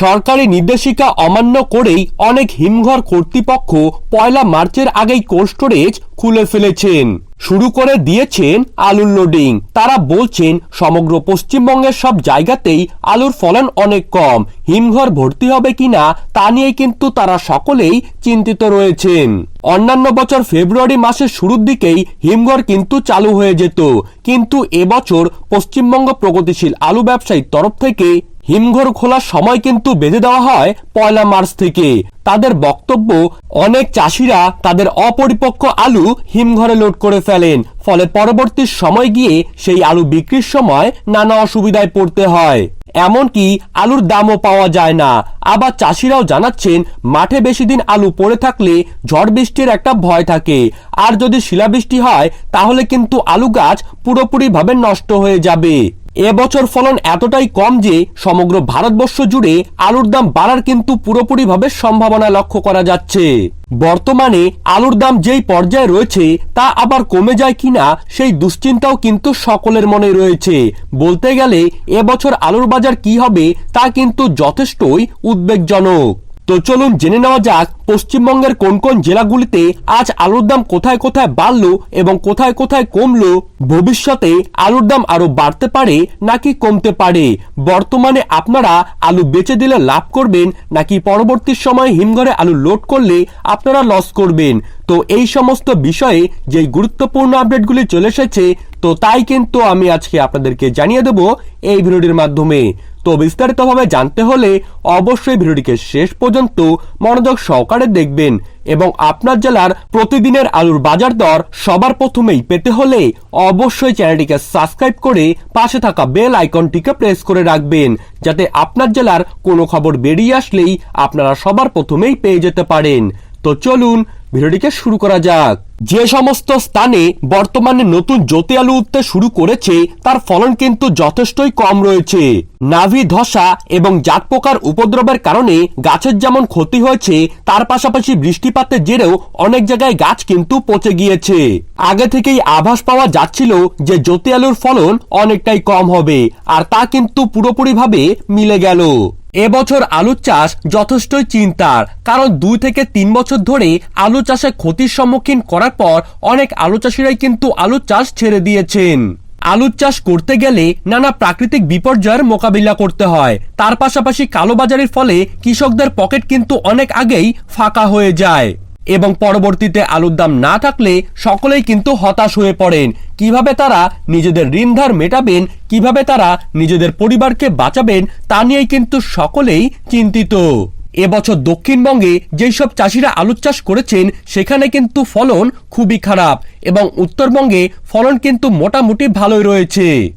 সরকারি নির্দেশিকা অমান্য করেই অনেক হিমঘর কর্তৃপক্ষ পয়লা মার্চের আগেই কোল্ড স্টোরেজ খুলে ফেলেছেন। শুরু করে দিয়েছেন আলুর লোডিং তারা বলছেন, সমগ্র পশ্চিমবঙ্গের সব জায়গাতেই আলুর ফলন অনেক কম। হিমঘর ভর্তি হবে কিনা তা নিয়ে কিন্তু তারা সকলেই চিন্তিত রয়েছেন। অন্যান্য বছর ফেব্রুয়ারি মাসের শুরুর দিকেই হিমঘর কিন্তু চালু হয়ে যেত। কিন্তু এবছর পশ্চিমবঙ্গ প্রগতিশীল আলু ব্যবসায়ীর তরফ থেকে হিমঘর খোলার সময় কিন্তু বেঁধে দেওয়া হয় পয়লা মার্চ থেকে। তাদের বক্তব্য, অনেক চাষিরা তাদের অপরিপক্ক আলু হিমঘরে লোড করে ফেলেন, ফলে পরবর্তী সময় গিয়ে সেই আলু বিক্রির সময় নানা অসুবিধায় পড়তে হয়। এমনকি আলুর দামও পাওয়া যায় না। আবার চাষিরাও জানাচ্ছেন, মাঠে বেশি দিন আলু পড়ে থাকলে ঝড় বৃষ্টির একটা ভয় থাকে। আর যদি শিলাবৃষ্টি হয়, তাহলে কিন্তু আলু গাছ পুরোপুরিভাবে নষ্ট হয়ে যাবে। এবছর ফলন এতটাই কম যে সমগ্র ভারতবর্ষ জুড়ে আলুর দাম বাড়ার কিন্তু পুরোপুরিভাবে সম্ভাবনা লক্ষ্য করা যাচ্ছে। বর্তমানে আলুর দাম যেই পর্যায়ে রয়েছে, তা আবার কমে যায় কিনা সেই দুশ্চিন্তাও কিন্তু সকলের মনে রয়েছে। বলতে গেলে এবছর আলুর বাজার কি হবে তা কিন্তু যথেষ্টই উদ্বেগজনক। তো চলুন জেনে নেওয়া যাক, পশ্চিমবঙ্গের কোন কোন জেলাগুলিতে আজ আলুর দাম কোথায় কোথায় বাড়লো এবং কোথায় কোথায় কমলো? ভবিষ্যতে আলুর দাম আরও বাড়তে পারে নাকি কমতে পারে? বর্তমানে আপনারা আলু বেচে দিলে লাভ করবেন নাকি পরবর্তী সময়ে হিমঘরে আলু লোড করলে আপনারা লস করবেন? তো এই সমস্ত বিষয়ে যে গুরুত্বপূর্ণ আপডেটগুলি চলে এসেছে তো তাই কিন্তু আমি আজকে আপনাদেরকে জানিয়ে দেব এই ভিডিওটির মাধ্যমে। তো বিস্তারিতভাবে জানতে হলে অবশ্যই ভিডিওটিকে শেষ পর্যন্ত মনোযোগ সহকারে দেখবেন এবং আপনার জেলার প্রতিদিনের আলুর বাজার দর সবার প্রথমেই পেতে হলে অবশ্যই চ্যানেলটিকে সাবস্ক্রাইব করে পাশে থাকা বেল আইকনটিকে প্রেস করে রাখবেন, যাতে আপনার জেলার কোনো খবর বেরিয়ে আসলেই আপনারা সবার প্রথমেই পেয়ে যেতে পারেন। তো চলুন ভিডিওটিকে শুরু করা যাক। যে সমস্ত স্থানে বর্তমানে নতুন জ্যোতি আলু উঠতে শুরু করেছে, তার ফলন কিন্তু যথেষ্টই কম রয়েছে। নাভি ধসা এবং জাট পোকার উপদ্রবের কারণে গাছের যেমন ক্ষতি হয়েছে, তার পাশাপাশি বৃষ্টিপাতের জেরেও অনেক জায়গায় গাছ কিন্তু পচে গিয়েছে। আগে থেকেই আভাস পাওয়া যাচ্ছিল যে জ্যোতি আলুর ফলন অনেকটাই কম হবে, আর তা কিন্তু পুরোপুরিভাবে মিলে গেল। এবছর আলুর চাষ যথেষ্টই চিন্তার, কারণ দুই থেকে তিন বছর ধরে আলু চাষে ক্ষতির সম্মুখীন করার পর অনেক আলু চাষিরাই কিন্তু আলু চাষ ছেড়ে দিয়েছেন। আলু চাষ করতে গেলে নানা প্রাকৃতিক বিপর্যয়ের মোকাবিলা করতে হয়। তার পাশাপাশি কালোবাজারির ফলে কৃষকদের পকেট কিন্তু অনেক আগেই ফাঁকা হয়ে যায়। এবং পরবর্তীতে আলুর দাম না থাকলে সকলেই কিন্তু হতাশ হয়ে পড়েন। কীভাবে তারা নিজেদের ঋণধার মেটাবেন, কীভাবে তারা নিজেদের পরিবারকে বাঁচাবেন, তা নিয়েই কিন্তু সকলেই চিন্তিত। এবছর দক্ষিণবঙ্গে যেই সব চাষিরা আলুর চাষ করেছেন, সেখানে কিন্তু ফলন খুবই খারাপ এবং উত্তরবঙ্গে ফলন কিন্তু মোটামুটি ভালোই রয়েছে।